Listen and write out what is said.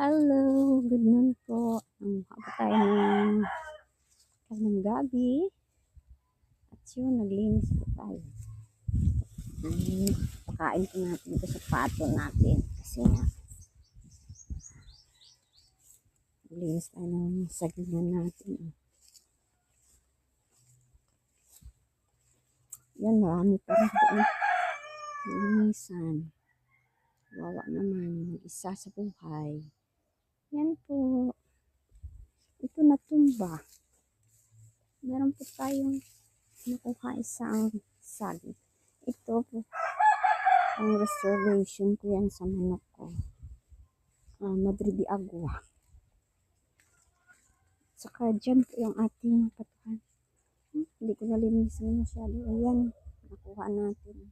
Hello, good noon po. Ang haba tayo ng ng gabi. At yun, naglinis po tayo. Mm, pakain po natin ito sa pato natin. Kasi nga, naglinis tayo ng sagingan natin. Yan, marami pa rin doon. Linisan. Wawa naman. Isa sa buhay. Yan po. Ito natumba. Meron po tayong nakuha isang saging. Ito po. Ang reservation ko yan sa manok ko. Ah, Madrid de Agua. Saka dyan po yung ating patuhan. Hmm, hindi ko nalinisan masyado. Ayan. Nakuha natin